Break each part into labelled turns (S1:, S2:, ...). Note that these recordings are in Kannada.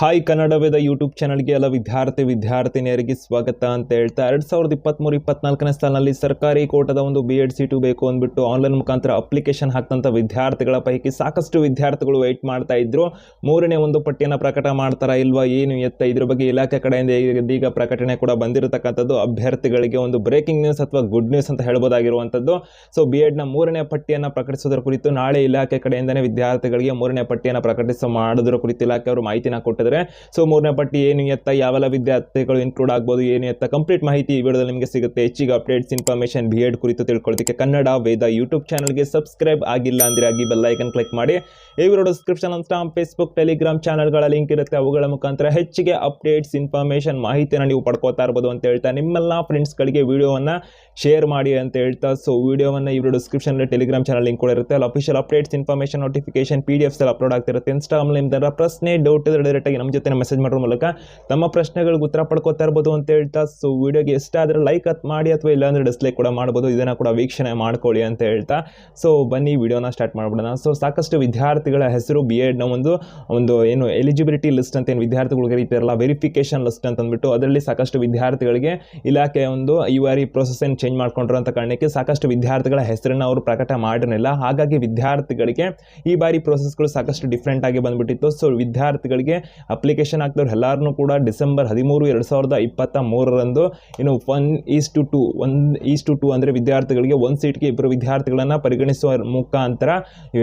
S1: ಹಾಯ್ ಕನ್ನಡವೇದ ಯೂಟ್ಯೂಬ್ ಚಾನಲ್ಗೆ ಎಲ್ಲ ವಿದ್ಯಾರ್ಥಿ, ವಿದ್ಯಾರ್ಥಿನಿಯರಿಗೆ ಸ್ವಾಗತ ಅಂತ ಹೇಳ್ತಾ, ಎರಡು ಸಾವಿರದ ಇಪ್ಪತ್ತ್ಮೂರು ಇಪ್ಪತ್ನಾಲ್ಕನೇ ಸಾಲಿನಲ್ಲಿ ಸರ್ಕಾರಿ ಕೋಟದ ಒಂದು ಬಿ ಎಡ್ ಸೀಟು ಬೇಕು ಅಂದ್ಬಿಟ್ಟು ಆನ್ಲೈನ್ ಮುಖಾಂತರ ಅಪ್ಲಿಕೇಶನ್ ಹಾಕ್ತಂಥ ವಿದ್ಯಾರ್ಥಿಗಳ ಪೈಕಿ ಸಾಕಷ್ಟು ವಿದ್ಯಾರ್ಥಿಗಳು ವೆಯ್ಟ್ ಮಾಡ್ತಾ ಇದ್ರು. ಮೂರನೇ ಒಂದು ಪಟ್ಟಿಯನ್ನು ಪ್ರಕಟ ಮಾಡ್ತಾರಾ ಇಲ್ವಾ, ಏನು ಎತ್ತ ಇದ್ರ ಬಗ್ಗೆ ಇಲಾಖೆ ಕಡೆಯಿಂದ ಇದೀಗ ಪ್ರಕಟಣೆ ಕೂಡ ಬಂದಿರತಕ್ಕಂಥದ್ದು. ಅಭ್ಯರ್ಥಿಗಳಿಗೆ ಒಂದು ಬ್ರೇಕಿಂಗ್ ನ್ಯೂಸ್ ಅಥವಾ ಗುಡ್ ನ್ಯೂಸ್ ಅಂತ ಹೇಳ್ಬೋದಾಗಿರುವಂಥದ್ದು. ಸೊ ಬಿ ಎಡ್ನ ಮೂರನೇ ಪಟ್ಟಿಯನ್ನು ಪ್ರಕಟಿಸೋದ್ರ ಕುರಿತು ನಾಳೆ ಇಲಾಖೆ ಕಡೆಯಿಂದನೇ ವಿದ್ಯಾರ್ಥಿಗಳಿಗೆ ಮೂರನೇ ಪಟ್ಟಿಯನ್ನು ಪ್ರಕಟಿಸ ಮಾಡೋದ್ರ ಕುರಿತು ಇಲಾಖೆ ಅವರು ಮಾಹಿತಿನ ಕೊಟ್ಟಿದ್ದಾರೆ. ಸೊ ಮೂರನೇ ಪಟ್ಟಿ ಏನು ಎತ್ತ, ಯಾವೆಲ್ಲ ವಿದ್ಯಾರ್ಥಿಗಳು ಇನ್ಕ್ಲೂಡ್ ಆಗ್ಬೋದು, ಏನು ಎತ್ತ ಕಂಪ್ಲೀಟ್ ಮಾಹಿತಿ ಈ ವಿಡಿಯೋದಲ್ಲಿ ನಿಮಗೆ ಸಿಗುತ್ತೆ. ಹೆಚ್ಚಿಗೆ ಅಪ್ಡೇಟ್ಸ್ ಇನ್ಫಾರ್ಮೇಷನ್ ಬಿ ಎಡ್ ಕುರಿತು ತಿಳ್ಕೊಳ್ಳೋದಕ್ಕೆ ಕನ್ನಡ ವೇದ ಯೂಟ್ಯೂಬ್ ಚಾನಲ್ಗೆ ಸಬ್ಸ್ಕ್ರೈಬ್ ಆಗಿಲ್ಲ ಅಂದರೆ ಆಗಿ ಬೆಲ್ ಐಕನ್ ಕ್ಲಿಕ್ ಮಾಡಿ. ಈ ವಿಡಿಯೋ ಡಿಸ್ಕ್ರಿಪ್ಷನ್ ಅಂತ ಫೇಸ್ಬುಕ್ ಟೆಲಿಗ್ರಾಮ್ ಚಾನಲ್ಗಳ ಲಿಂಕ್ ಇರುತ್ತೆ. ಅವುಗಳ ಮುಖಾಂತರ ಹೆಚ್ಚಿಗೆ ಅಪ್ಡೇಟ್ಸ್ ಇನ್ಫಾರ್ಮೇಷನ್ ಮಾಹಿತಿಯನ್ನು ನೀವು ಪಡ್ಕೋತಾ ಇರ್ಬೋದು ಅಂತ ಹೇಳ್ತಾ ನಿಮ್ಮೆಲ್ಲ ಫ್ರೆಂಡ್ಸ್ಗಳಿಗೆ ವಿಡಿಯೋವನ್ನು ಶೇರ್ ಮಾಡಿ ಅಂತ ಹೇಳ್ತಾ. ಸೊ ವಿಡಿಯೋವನ್ನು ಈ video description Telegram channel link ಕೂಡ ಇರುತ್ತೆ. ಅಲ್ಲಿ official updates information notification P D Fs ಎಲ್ಲ ಅಪ್ಲೋಡ್ ಆಗ್ತಿರುತ್ತೆ. ಇನ್ಸ್ಟಾಗ್ರಾಮ್ ಪ್ರಶ್ನೆ ಡೌಟ್ ಇದ್ರೆ ನಮ್ಮ ಜೊತೆ ಮೆಸೇಜ್ ಮಾಡೋ ಮೂಲಕ ತಮ್ಮ ಪ್ರಶ್ನೆಗಳಿಗೆ ಉತ್ತರ ಪಡ್ಕೋತಾ ಇರ್ಬೋದು ಅಂತ ಹೇಳ್ತಾ ಸೊ ವಿಡಿಯೋಗೆ ಎಷ್ಟಾದರೆ ಲೈಕ್ ಅತ್ ಮಾಡಿ ಅಥವಾ ಇಲ್ಲಾಂದರೆ ಡಿಸ್ಲೈಕ್ ಕೂಡ ಮಾಡ್ಬೋದು, ಇದನ್ನು ಕೂಡ ವೀಕ್ಷಣೆ ಮಾಡ್ಕೊಳ್ಳಿ ಅಂತ ಹೇಳ್ತಾ ಸೊ ಬನ್ನಿ ವಿಡಿಯೋನ ಸ್ಟಾರ್ಟ್ ಮಾಡ್ಬಿಡೋಣ. ಸೊ ಸಾಕಷ್ಟು ವಿದ್ಯಾರ್ಥಿಗಳ ಹೆಸರು ಬಿ ಎಡ್ನ ಒಂದು ಒಂದು ಏನು ಎಲಿಜಿಬಿಲಿಟಿ ಲಿಸ್ಟ್ ಅಂತ ಏನು ವಿದ್ಯಾರ್ಥಿಗಳಿಗೆ ಕರೀತಾರಲ್ಲ ವೆರಿಫಿಕೇಶನ್ ಲಿಸ್ಟ್ ಅಂತ ಅಂದ್ಬಿಟ್ಟು ಅದರಲ್ಲಿ ಸಾಕಷ್ಟು ವಿದ್ಯಾರ್ಥಿಗಳಿಗೆ ಇಲಾಖೆ ಒಂದು ಈ ಬಾರಿ ಪ್ರೊಸೆಸನ್ನು ಚೇಂಜ್ ಮಾಡ್ಕೊಂಡ್ರು ಅಂತ ಕಾರಣಕ್ಕೆ ಸಾಕಷ್ಟು ವಿದ್ಯಾರ್ಥಿಗಳ ಹೆಸರನ್ನು ಅವರು ಪ್ರಕಟ ಮಾಡಿರಲಿಲ್ಲ. ಹಾಗಾಗಿ ವಿದ್ಯಾರ್ಥಿಗಳಿಗೆ ಈ ಬಾರಿ ಪ್ರೊಸೆಸ್ಗಳು ಸಾಕಷ್ಟು ಡಿಫ್ರೆಂಟ್ ಆಗಿ ಬಂದ್ಬಿಟ್ಟಿತ್ತು. ಸೊ ವಿದ್ಯಾರ್ಥಿಗಳಿಗೆ ಅಪ್ಲಿಕೇಶನ್ ಹಾಕಿದವ್ರು ಎಲ್ಲರೂ ಕೂಡ ಡಿಸೆಂಬರ್ ಹದಿಮೂರು, ಎರಡು ಸಾವಿರದ ಇಪ್ಪತ್ತ ಮೂರರಂದು ಇನ್ನು one is to two one is to two ಅಂದರೆ ವಿದ್ಯಾರ್ಥಿಗಳಿಗೆ ಒಂದು ಸೀಟ್ಗೆ ಇಬ್ಬರು ವಿದ್ಯಾರ್ಥಿಗಳನ್ನು ಪರಿಗಣಿಸುವ ಮುಖಾಂತರ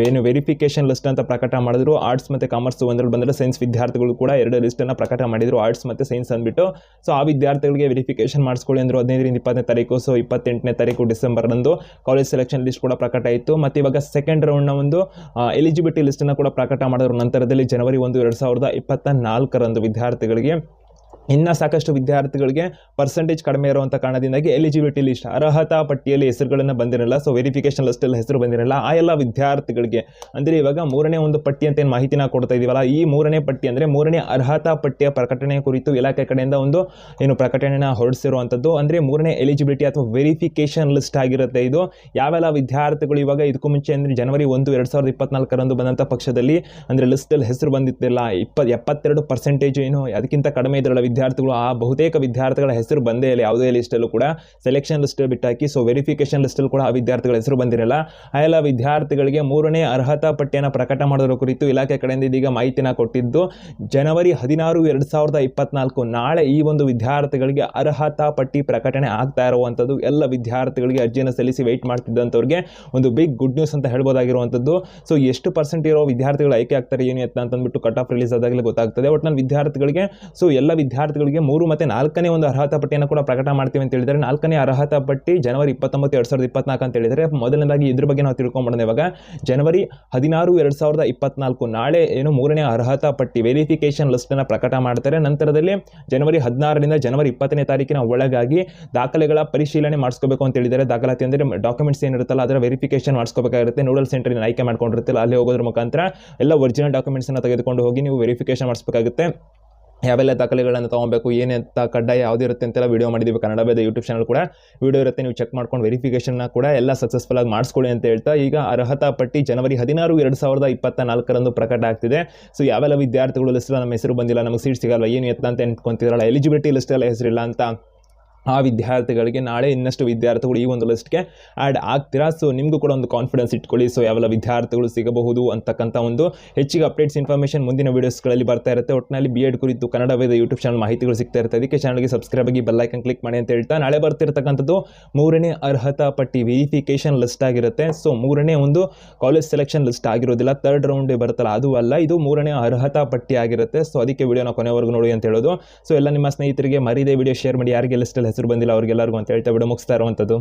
S1: ಏನು ವೆರಿಫಿಕೇಶನ್ ಲಿಸ್ಟ್ ಅಂತ ಪ್ರಕಟ ಮಾಡಿದ್ರು. ಆರ್ಟ್ಸ್ ಮತ್ತು ಕಾಮರ್ಸ್ ಒಂದರಲ್ಲಿ ಬಂದರೆ ಸೈನ್ಸ್ ವಿದ್ಯಾರ್ಥಿಗಳು ಕೂಡ ಎರಡು ಲಿಸ್ಟನ್ನು ಪ್ರಕಟ ಮಾಡಿದರು. ಆರ್ಟ್ಸ್ ಮತ್ತು ಸೈನ್ಸ್ ಅಂದ್ಬಿಟ್ಟು. ಸೊ ಆ ವಿದ್ಯಾರ್ಥಿಗಳಿಗೆ ವೆರಿಫಿಕೇಶನ್ ಮಾಡಿಸ್ಕೊಳ್ಳಿ ಅಂದರು ಹದಿನೈದರಿಂದ ಇಪ್ಪತ್ತನೇ ತಾರೀಕು ಸೊ ಇಪ್ಪತ್ತೆಂಟನೇ ತಾರೀಕು ಡಿಸೆಂಬರ್ನಂದು ಕಾಲೇಜ್ ಸೆಲೆಕ್ಷನ್ ಲಿಸ್ಟ್ ಕೂಡ ಪ್ರಕಟ ಆಯಿತು. ಮತ್ತು ಇವಾಗ ಸೆಕೆಂಡ್ ರೌಂಡ್ನ ಒಂದು ಎಲಿಜಿಬಿಲಿಟಿ ಲಿಸ್ಟನ್ನು ಕೂಡ ಪ್ರಕಟ ಮಾಡಿದ್ರು. ನಂತರದಲ್ಲಿ ಜನವರಿ ಒಂದು, ಎರಡು ಸಾವಿರದ ಇಪ್ಪತ್ತ ನಾಲ್ಕರಂದು ವಿದ್ಯಾರ್ಥಿಗಳಿಗೆ ಇನ್ನು ಸಾಕಷ್ಟು ವಿದ್ಯಾರ್ಥಿಗಳಿಗೆ ಪರ್ಸೆಂಟೇಜ್ ಕಡಿಮೆ ಇರುವಂಥ ಕಾರಣದಿಂದಾಗಿ ಎಲಿಜಿಬಿಲಿಟಿ ಲಿಸ್ಟ್ ಅರ್ಹತಾ ಪಟ್ಟಿಯಲ್ಲಿ ಹೆಸರುಗಳನ್ನು ಬಂದಿರಲ್ಲ ಸೊ ವೆರಿಫಿಕೇಶನ್ ಲಿಸ್ಟಲ್ಲಿ ಹೆಸರು ಬಂದಿರಲ್ಲ, ಆ ಎಲ್ಲ ವಿದ್ಯಾರ್ಥಿಗಳಿಗೆ. ಅಂದರೆ ಇವಾಗ ಮೂರನೇ ಒಂದು ಪಟ್ಟಿ ಅಂತ ಏನು ಮಾಹಿತಿನ ಕೊಡ್ತಾ ಇದೀವಲ್ಲ, ಈ ಮೂರನೇ ಪಟ್ಟಿ ಅಂದರೆ ಮೂರನೇ ಅರ್ಹತಾ ಪಟ್ಟಿಯ ಪ್ರಕಟಣೆ ಕುರಿತು ಇಲಾಖೆ ಕಡೆಯಿಂದ ಒಂದು ಏನು ಪ್ರಕಟಣೆನ ಹೊರಡಿಸಿರುವಂಥದ್ದು ಅಂದರೆ ಮೂರನೇ ಎಲಿಜಿಬಿಲಿಟಿ ಅಥವಾ ವೆರಿಫಿಕೇಶನ್ ಲಿಸ್ಟ್ ಆಗಿರುತ್ತೆ ಇದು. ಯಾವೆಲ್ಲ ವಿದ್ಯಾರ್ಥಿಗಳು ಇವಾಗ ಇದಕ್ಕೂ ಮುಂಚೆ ಅಂದರೆ ಜನವರಿ ಒಂದು, ಎರಡು ಸಾವಿರದ ಇಪ್ಪತ್ನಾಲ್ಕರಂದು ಬಂದಂಥ ಪಕ್ಷದಲ್ಲಿ ಅಂದರೆ ಲಿಸ್ಟಲ್ಲಿ ಹೆಸರು ಬಂದಿತ್ತಿಲ್ಲ ಇಪ್ಪ ಎಪ್ಪತ್ತೆರಡು ಪರ್ಸೆಂಟೇಜ್ ಏನು ಅದಕ್ಕಿಂತ ಕಡಿಮೆ ಇದ್ರಲ್ಲ ವಿದ್ಯಾರ್ಥಿಗಳು, ಆ ಬಹುತೇಕ ವಿದ್ಯಾರ್ಥಿಗಳ ಹೆಸರು ಬಂದೇ ಇಲ್ಲ. ಯಾವುದೇ ಲಿಸ್ಟಲ್ಲೂ ಕೂಡ ಸೆಲೆಕ್ಷನ್ ಲಿಸ್ಟ್ ಬಿಟ್ಟಾಕಿ ಸೊ ವೆರಿಫಿಕೇಶನ್ ಲಿಸ್ಟಲ್ಲಿ ಕೂಡ ಆ ವಿದ್ಯಾರ್ಥಿಗಳ ಹೆಸರು ಬಂದಿರಲ್ಲ. ಆ ಎಲ್ಲ ವಿದ್ಯಾರ್ಥಿಗಳಿಗೆ ಮೂರನೇ ಅರ್ಹತಾ ಪಟ್ಟಿಯನ್ನು ಪ್ರಕಟ ಮಾಡೋದ್ರ ಕುರಿತು ಇಲಾಖೆ ಕಡೆಯಿಂದ ಇದೀಗ ಮಾಹಿತಿನ ಕೊಟ್ಟಿದ್ದು, ಜನವರಿ ಹದಿನಾರು, ಎರಡು ಸಾವಿರದ ಇಪ್ಪತ್ನಾಲ್ಕು ನಾಳೆ ಈ ಒಂದು ವಿದ್ಯಾರ್ಥಿಗಳಿಗೆ ಅರ್ಹತಾ ಪಟ್ಟಿ ಪ್ರಕಟಣೆ ಆಗ್ತಾ ಇರುವಂಥದ್ದು ಎಲ್ಲ ವಿದ್ಯಾರ್ಥಿಗಳಿಗೆ ಅರ್ಜಿಯನ್ನು ಸಲ್ಲಿಸಿ ವೆಯ್ಟ್ ಮಾಡ್ತಿದ್ದಂಥವ್ರಿಗೆ ಒಂದು ಬಿಗ್ ಗುಡ್ ನ್ಯೂಸ್ ಅಂತ ಹೇಳ್ಬೋದಾಗಿರುವಂಥದ್ದು ಸೊ ಎಷ್ಟು ಪರ್ಸೆಂಟ್ ಇರೋ ವಿದ್ಯಾರ್ಥಿಗಳು ಆಯ್ಕೆ ಆಗ್ತಾರೆ, ಏನು ಎತ್ತ ಅಂತಂದ್ಬಿಟ್ಟು ಕಟ್ ಆಫ್ ರಿಲೀಸ್ ಆದಾಗಲೇ ಗೊತ್ತಾಗ್ತದೆ. ಒಟ್ಟಿನಲ್ಲಿ ವಿದ್ಯಾರ್ಥಿಗಳಿಗೆ ಸೊ ಎಲ್ಲ ವಿದ್ಯಾರ್ಥಿಗಳಿಗೆ ಮೂರು ಮತ್ತು ನಾಲ್ಕನೇ ಒಂದು ಅರ್ಹತಾ ಪಟ್ಟಿಯನ್ನು ಕೂಡ ಪ್ರಕಟ ಮಾಡ್ತೀವಿ ಅಂತ ಹೇಳಿದರೆ ನಾಲ್ಕನೇ ಅರ್ಹತಾ ಪಟ್ಟಿ ಜನವರಿ ಇಪ್ಪತ್ತೊಂಬತ್ತು, ಎರಡು ಸಾವಿರದ ಇಪ್ಪತ್ನಾಲ್ಕು ಅಂತ ಹೇಳಿದರೆ ಮೊದಲನೇದಾಗಿ ಇದ್ರ ಬಗ್ಗೆ ನಾವು ತಿಳ್ಕೊಂಬಿಡೋಣ ಇವಾಗ. ಜನವರಿ ಹದಿನಾರು, ಎರಡು ಸಾವಿರದ ಇಪ್ಪತ್ನಾಲ್ಕು ನಾಳೆ ಏನು ಮೂರನೇ ಅರ್ಹತಾ ಪಟ್ಟಿ ವೆರಿಫಿಕೇಶನ್ ಲಿಸ್ಟನ್ನು ಪ್ರಕಟ ಮಾಡ್ತಾರೆ. ನಂತರದಲ್ಲಿ ಜನವರಿ ಹದಿನಾರರಿಂದ ಜನವರಿ ಇಪ್ಪತ್ತನೇ ತಾರೀಕಿನ ಒಳಗಾಗಿ ದಾಖಲೆಗಳ ಪರಿಶೀಲನೆ ಮಾಡಿಸ್ಕೋಬೇಕು ಅಂತ ಹೇಳಿದರೆ ದಾಖಲಾತಿ ಅಂದರೆ ಡಾಕ್ಯುಮೆಂಟ್ಸ್ ಏನಿರುತ್ತಲ್ಲ, ಅದರ ವೆರಿಫಿಕೇಶನ್ ಮಾಡಿಸ್ಕೋಬೇಕಾಗಿರುತ್ತೆ. ನೂಡಲ್ ಸೆಂಟರ್ ಆಯ್ಕೆ ಮಾಡ್ಕೊಂಡಿರುತ್ತಲ್ಲ ಅಲ್ಲಿ ಹೋಗೋದ್ರ ಮುಖಾಂತರ ಎಲ್ಲ ಒರಿಜಿನಲ್ ಡಾಕ್ಯುಮೆಂಟ್ಸನ್ನು ತೆಗೆದುಕೊಂಡು ಹೋಗಿ ನೀವು ವೆರಿಫಿಕೇಶನ್ ಮಾಡಿಸ್ಬೇಕಾಗುತ್ತೆ. ಯಾವೆಲ್ಲ ದಾಖಲೆಗಳನ್ನು ತೊಗೊಬೇಕು ಏನಂತ ಕಡ್ಡಾಯ ಯಾವುದಿರುತ್ತೆ ಅಂತೆಲ್ಲ ವೀಡಿಯೋ ಮಾಡಿದ್ದೀವಿ ಕನ್ನಡ ಬೇದ ಯೂಟ್ಯೂಬ್ ಚಾನಲ್ ಕೂಡ ವೀಡಿಯೋ ಇರುತ್ತೆ, ನೀವು ಚೆಕ್ ಮಾಡ್ಕೊಂಡು ವೆರಿಫಿಕೇಷನ್ನ ಕೂಡ ಎಲ್ಲ ಸಕ್ಸಸ್ಫುಲ್ ಆಗಿ ಮಾಡಿಸ್ಕೊಳ್ಳಿ ಅಂತ ಹೇಳ್ತಾ, ಈಗ ಅರ್ಹತಾ ಪಟ್ಟಿ ಜನವರಿ ಹದಿನಾರು, ಎರಡು ಸಾವಿರದ ಇಪ್ಪತ್ತ ನಾಲ್ಕರಂದು ಪ್ರಕಟ ಆಗ್ತಿದೆ. ಸೊ ಯಾವೆಲ್ಲ ವಿದ್ಯಾರ್ಥಿಗಳು ಲಿಸ್ಟ್ ನಮ್ಮ ಹೆಸರು ಬಂದಿಲ್ಲ, ನಮಗೆ ಸೀಟ್ ಸಿಗಲ್ಲ ಏನು ಎತ್ತ ಅಂತ ಎನ್ಕೊಂತಿದ್ರಲ್ಲ ಎಲಿಜಿಬಿಲಿಟಿ ಲಿಸ್ಟಲ್ಲಿ ಹೆಸರಿಲ್ಲ ಅಂತ ಆ ವಿದ್ಯಾರ್ಥಿಗಳಿಗೆ ನಾಳೆ ಇನ್ನಷ್ಟು ವಿದ್ಯಾರ್ಥಿಗಳು ಈ ಒಂದು ಲಿಸ್ಟ್ಗೆ ಆ್ಯಡ್ ಆಗ್ತೀರಾ? ಸೊ ನಿಮಗೂ ಕೂಡ ಒಂದು ಕಾನ್ಫಿಡೆನ್ಸ್ ಇಟ್ಕೊಳ್ಳಿ. ಸೊ ಯಾವೆಲ್ಲ ವಿದ್ಯಾರ್ಥಿಗಳು ಸಿಗಬಹುದು ಅಂತಕ್ಕಂಥ ಒಂದು ಹೆಚ್ಚಿಗೆ ಅಪ್ಡೇಟ್ಸ್ ಇನ್ಫಾರ್ಮೇಷನ್ ಮುಂದಿನ ವೀಡಿಯೋಸ್ಗಳಲ್ಲಿ ಬರ್ತಾ ಇರುತ್ತೆ. ಒಟ್ಟಿನಲ್ಲಿ ಬಿ ಎಡ್ ಕುರಿತು ಕನ್ನಡ ವೇದ ಯೂಟ್ಯೂಬ್ ಚಾನಲ್ ಮಾಹಿತಿಗಳು ಸಿಗ್ತಾ ಇರುತ್ತೆ. ಅದಕ್ಕೆ ಚಾನಲ್ಗೆ ಸಬ್ಸ್ಕ್ರೈಬ್ ಆಗಿ ಬೆಲ್ ಐಕನ್ ಕ್ಲಿಕ್ ಮಾಡಿ ಅಂತ ಹೇಳ್ತಾ ನಾಳೆ ಬರ್ತಿರ್ತಕ್ಕಂಥದ್ದು ಮೂರನೇ ಅರ್ಹತಾ ಪಟ್ಟಿ ವೆರಿಫಿಕೇಶನ್ ಲಿಸ್ಟ್ ಆಗಿರುತ್ತೆ. ಸೊ ಮೂರನೇ ಒಂದು ಕಾಲೇಜ್ ಸೆಲೆಕ್ಷನ್ ಲಿಸ್ಟ್ ಆಗಿರೋದಿಲ್ಲ. ತರ್ಡ್ ರೌಂಡ್ ಬರುತ್ತಲ್ಲ, ಅದು ಅಲ್ಲ, ಇದು ಮೂರನೇ ಅರ್ಹತಾ ಪಟ್ಟಿ ಆಗಿರುತ್ತೆ. ಸೊ ಅದಕ್ಕೆ ವಿಡಿಯೋನ ಕೊನೆವರೆಗೂ ನೋಡಿ ಅಂತ ಹೇಳೋದು. ಸೊ ಎಲ್ಲ ನಿಮ್ಮ ಸ್ನೇಹಿತರಿಗೆ ಮರಿದೇ ವಿಡಿಯೋ ಶೇರ್ ಮಾಡಿ. ಯಾರಿಗೆ ಲಿಸ್ಟಲ್ಲಿ ಹೆಸರು ಬಂದಿಲ್ಲ ಅವ್ರಿಗೆಲ್ಲರಿಗೂ ಅಂತ ಹೇಳ್ತಾ ವಿಡಿಯೋ ಮುಗಿಸ್ತಾ ಇರುವಂಥದ್ದು.